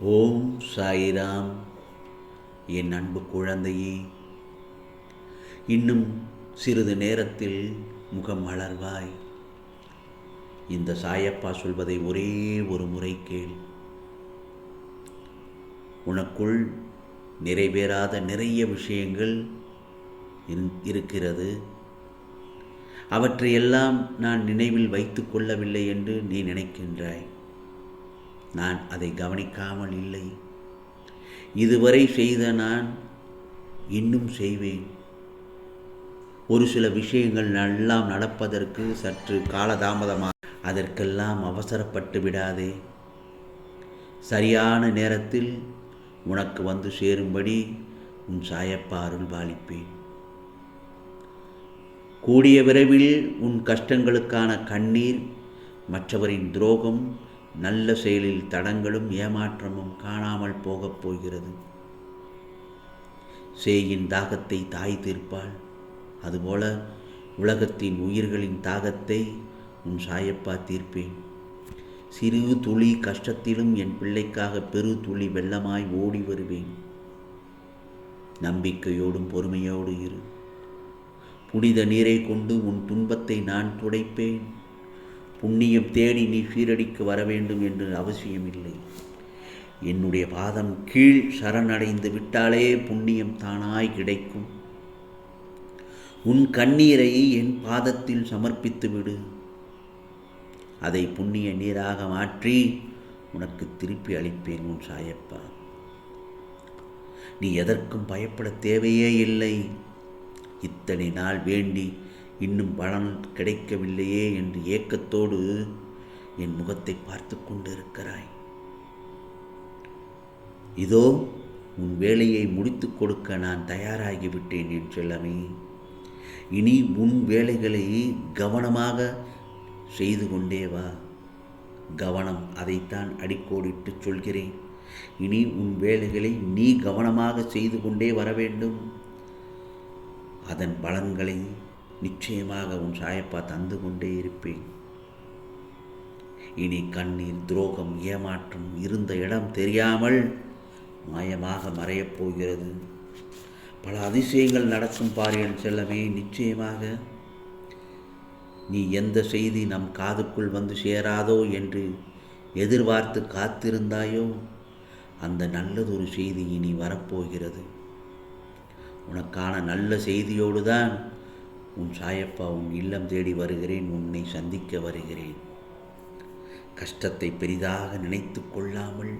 ஓம் சாயிராம். என் அன்பு குழந்தையே இன்னும் சிறிது நேரத்தில் முகம் மலர்வாய். இந்த சாயப்பா சொல்வதை ஒரே ஒரு முறை கேள். உனக்குள் நிறைவேறாத நிறைய விஷயங்கள் இரு- இருக்கிறது. அவற்றையெல்லாம் நான் நினைவில் வைத்துக் கொள்ளவில்லை என்று நீ நினைக்கின்றாய். நான் அதை கவனிக்காமல் இல்லை. இதுவரை செய்த நான் இன்னும் செய்வேன். ஒரு சில விஷயங்கள் எல்லாம் நடப்பதற்கு சற்று காலதாமதமாக அதற்கெல்லாம் அவசரப்பட்டு விடாதே. சரியான நேரத்தில் உனக்கு வந்து சேரும்படி உன் சாயப்பா அருள் பாலிப்பேன். கூடிய விரைவில் உன் கஷ்டங்களுக்கான கண்ணீர் மற்றவரின் துரோகம் நல்ல செயலில் தடங்களும் ஏமாற்றமும் காணாமல் போகப் போகிறது. சேயின் தாகத்தை தாய் தீர்ப்பாள். அதுபோல உலகத்தின் உயிர்களின் தாகத்தை உன் சாயப்பா தீர்ப்பேன். சிறு துளி கஷ்டத்திலும் என் பிள்ளைக்காக பெரு துளி வெள்ளமாய் ஓடி வருவேன். நம்பிக்கையோடும் பொறுமையோடு இரு. புனித நீரை கொண்டு உன் துன்பத்தை நான் துடைப்பேன். புண்ணியம் தேடி நீ சீரடிக்கு வர வேண்டும் என்று அவசியமில்லை. என்னுடைய பாதம் கீழ் சரணடைந்து விட்டாலே புண்ணியம் தானாய் கிடைக்கும். உன் கண்ணீரை என் பாதத்தில் சமர்ப்பித்து விடு. அதை புண்ணிய நீராக மாற்றி உனக்கு திருப்பி அளிப்பேன் உன் சாயப்பா. நீ எதற்கும் பயப்பட தேவையே இல்லை. இத்தனை நாள் வேண்டி இன்னும் பலன் கிடைக்கவில்லையே என்று ஏக்கத்தோடு என் முகத்தை பார்த்து கொண்டிருக்கிறாய். இதோ உன் வேலையை முடித்துக் கொடுக்க நான் தயாராகிவிட்டேன் என் செல்லமே இனி உன் வேலைகளை கவனமாக செய்து கொண்டே வா. கவனம் அதைத்தான் அடிக்கோடிட்டு சொல்கிறேன். இனி உன் வேலைகளை நீ கவனமாக செய்து கொண்டே வர வேண்டும். அதன் பலன்களை நிச்சயமாக உன் சாயப்பா தந்து கொண்டே இருப்பேன். இனி கண்ணீர் துரோகம் ஏமாற்றம் இருந்த இடம் தெரியாமல் மாயமாக மறையப் போகிறது. பல அதிசயங்கள் நடக்கும் பாரியன் செல்லமே நிச்சயமாக. நீ எந்த செய்தி நம் காதுக்குள் வந்து சேராதோ என்று எதிர்பார்த்து காத்திருந்தாயோ அந்த நல்லதொரு செய்தி இனி வரப்போகிறது. உனக்கான நல்ல செய்தியோடு தான் உன் சாயப்பா உன் இல்லம் தேடி வருகிறேன் உன்னை சந்திக்க வருகிறேன். கஷ்டத்தை பெரிதாக நினைத்து கொள்ளாமல்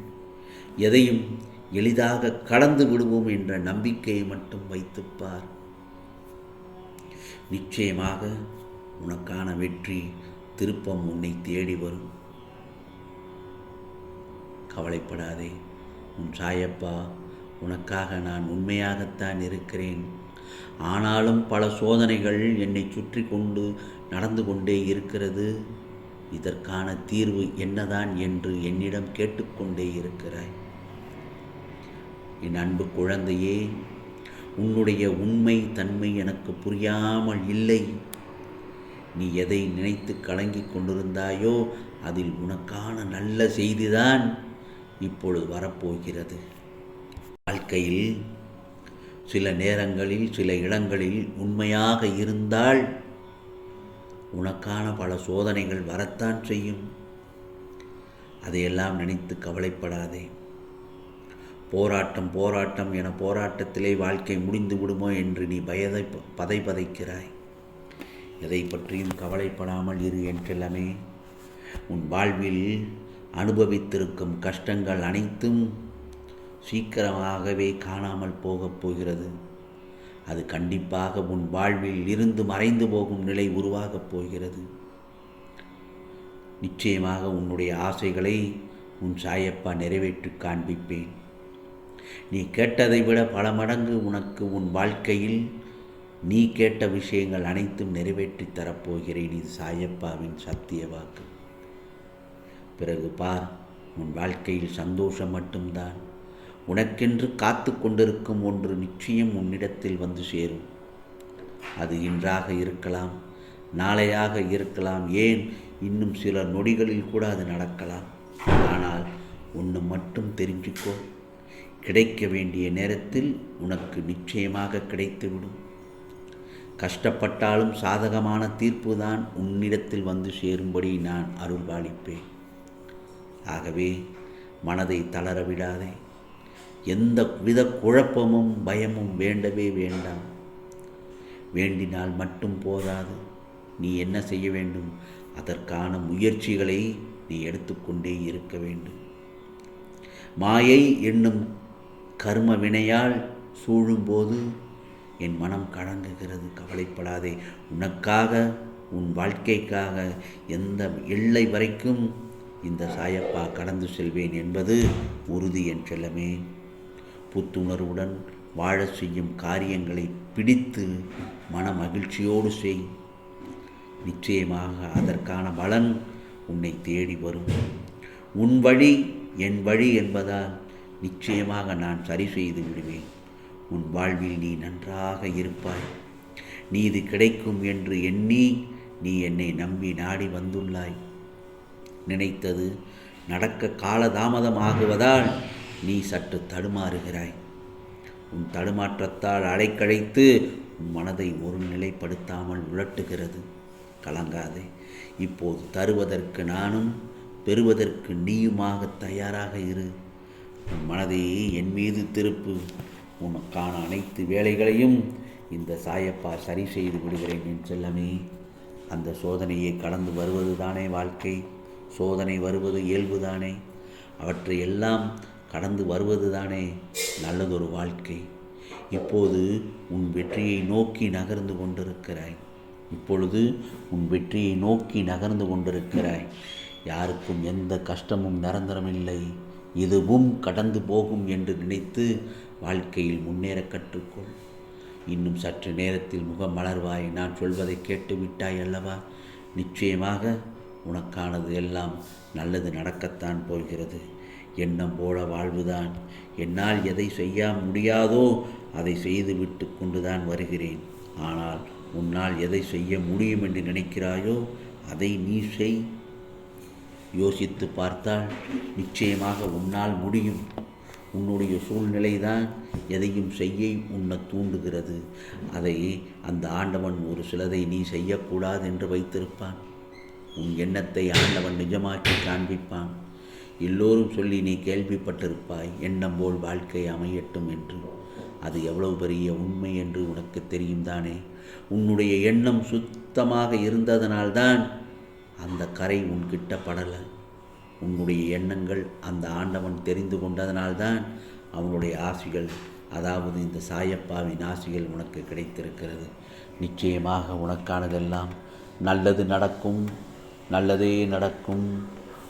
எதையும் எளிதாக கடந்து விடுவோம் என்ற நம்பிக்கையை மட்டும் வைத்துப்பார் நிச்சயமாக உனக்கான வெற்றி திருப்பம் உன்னை தேடி வரும். கவலைப்படாதே உன் சாயப்பா உனக்காக நான் உண்மையாகத்தான் இருக்கிறேன். ஆனாலும் பல சோதனைகள் என்னை சுற்றி கொண்டு நடந்து கொண்டே இருக்கிறது. இதற்கான தீர்வு என்னதான் என்று என்னிடம் கேட்டுக்கொண்டே இருக்கிறாய். என் அன்பு குழந்தையே உன்னுடைய உண்மை தன்மை எனக்கு புரியாமல் இல்லை. நீ எதை நினைத்து கலங்கிக் கொண்டிருந்தாயோ அதில் உனக்கான நல்ல செய்திதான் இப்பொழுது வரப்போகிறது. வாழ்க்கையில் சில நேரங்களில் சில இடங்களில் உண்மையாக இருந்தால் உனக்கான பல சோதனைகள் வரத்தான் செய்யும். அதையெல்லாம் நினைத்து கவலைப்படாதே. போராட்டம் போராட்டம் என போராட்டத்திலே வாழ்க்கை முடிந்து விடுமோ என்று நீ பயதை பதை பதைக்கிறாய். எதை பற்றியும் கவலைப்படாமல் இரு என்றெல்லாமே. உன் வாழ்வில் அனுபவித்திருக்கும் கஷ்டங்கள் அனைத்தும் சீக்கிரமாகவே காணாமல் போகப் போகிறது. அது கண்டிப்பாக உன் வாழ்வில் இருந்து மறைந்து போகும் நிலை உருவாகப் போகிறது. நிச்சயமாக உன்னுடைய ஆசைகளை உன் சாயப்பா நிறைவேற்றி காண்பிப்பேன். நீ கேட்டதை விட பல மடங்கு உனக்கு உன் வாழ்க்கையில் நீ கேட்ட விஷயங்கள் அனைத்தும் நிறைவேற்றி தரப்போகிறேன் இது சாயப்பாவின் சத்திய வாக்கு. பிறகு பார் உன் வாழ்க்கையில் சந்தோஷம் மட்டும்தான். உனக்கென்று காத்து கொண்டிருக்கும் ஒன்று நிச்சயம் உன்னிடத்தில் வந்து சேரும். அது இன்றாக இருக்கலாம் நாளையாக இருக்கலாம். ஏன்? இன்னும் சில நொடிகளில் கூட அது நடக்கலாம். ஆனால் ஒன்று மட்டும் தெரிஞ்சுக்கோ. கிடைக்க வேண்டிய நேரத்தில் உனக்கு நிச்சயமாக கிடைத்துவிடும். கஷ்டப்பட்டாலும் சாதகமான தீர்ப்பு தான் உன்னிடத்தில் வந்து சேரும்படி நான் அருள்பாலிப்பேன். ஆகவே மனதை தளர விடாதே. எந்த வித குழப்பமும் பயமும் வேண்டவே வேண்டாம். வேண்டினால் மட்டும் போதாது. நீ என்ன செய்ய வேண்டும்? அதற்கான முயற்சிகளை நீ எடுத்துக்கொண்டே இருக்க வேண்டும். மாயை என்னும் கர்ம வினையால் சூழும்போது என் மனம் கலங்குகிறது. கவலைப்படாதே. உனக்காக உன் வாழ்க்கைக்காக எந்த எல்லை வரைக்கும் இந்த சாயப்பா கடந்து செல்வேன் என்பது உறுதி என் செல்லமே. புத்துணர்வுடன் வாழ செய்யும் காரியங்களை பிடித்து மன மகிழ்ச்சியோடு செய். நிச்சயமாக அதற்கான பலன் உன்னை தேடி வரும். உன் வழி என் வழி என்பதால் நிச்சயமாக நான் சரி செய்து விடுவேன். உன் வாழ்வில் நீ நன்றாக இருப்பாய். நீ இது கிடைக்கும் என்று எண்ணி நீ என்னை நம்பி நாடி வந்துள்ளாய். நினைத்தது நடக்க காலதாமதமாகுவதால் நீ சற்று தடுமாறுகிறாய். உன் தடுமாற்றத்தால் அலைக்கழைத்து உன் மனதை ஒரு நிலைப்படுத்தாமல் உழட்டுகிறது கலங்காதே. இப்போது தருவதற்கு நானும் பெறுவதற்கு நீயுமாக தயாராக இரு. உன் மனதை என் மீது திருப்பு. உனக்கான அனைத்து வேலைகளையும் இந்த சாயப்பா சரி செய்து விடுகிறேன் என் செல்லமே. அந்த சோதனையை கடந்து வருவது தானே வாழ்க்கை. சோதனை வருவது இயல்புதானே. அவற்றை எல்லாம் கடந்து வருவது தானே நல்லதொரு வாழ்க்கை. இப்போது உன் வெற்றியை நோக்கி நகர்ந்து கொண்டிருக்கிறாய். இப்பொழுது உன் வெற்றியை நோக்கி நகர்ந்து கொண்டிருக்கிறாய். யாருக்கும் எந்த கஷ்டமும் நிரந்தரமில்லை. இதுவும் கடந்து போகும் என்று நினைத்து வாழ்க்கையில் முன்னேற கற்றுக்கொள். இன்னும் சற்று நேரத்தில் முகம் மலர்வாய். நான் சொல்வதை கேட்டு விட்டாய் அல்லவா? நிச்சயமாக உனக்கானது எல்லாம் நல்லது நடக்கத்தான் போகிறது. எண்ணம் போல வாழ்வுதான். என்னால் எதை செய்ய முடியாதோ அதை செய்து விட்டு கொண்டுதான் வருகிறேன். ஆனால் உன்னால் எதை செய்ய முடியும் என்று நினைக்கிறாயோ அதை நீ செய். யோசித்து பார்த்தால் நிச்சயமாக உன்னால் முடியும். உன்னுடைய சூழ்நிலை தான் எதையும் செய்ய உன்னை தூண்டுகிறது. அதை அந்த ஆண்டவன் ஒரு சிலதை நீ செய்யக்கூடாது என்று வைத்திருப்பான். உன் எண்ணத்தை ஆண்டவன் நிஜமாக்கி காண்பிப்பான். எல்லோரும் சொல்லி நீ கேள்விப்பட்டிருப்பாய் எண்ணம் போல் வாழ்க்கை அமையட்டும் என்று. அது எவ்வளவு பெரிய உண்மை என்று உனக்கு தெரியும் தானே? உன்னுடைய எண்ணம் சுத்தமாக இருந்ததனால்தான் அந்த கரை உன்கிட்ட படலை. உன்னுடைய எண்ணங்கள் அந்த ஆண்டவன் தெரிந்து கொண்டதனால்தான் அவனுடைய ஆசிகள் அதாவது இந்த சாயப்பாவின் ஆசிகள் உனக்கு கிடைத்திருக்கிறது. நிச்சயமாக உனக்கானதெல்லாம் நல்லது நடக்கும் நல்லதே நடக்கும்.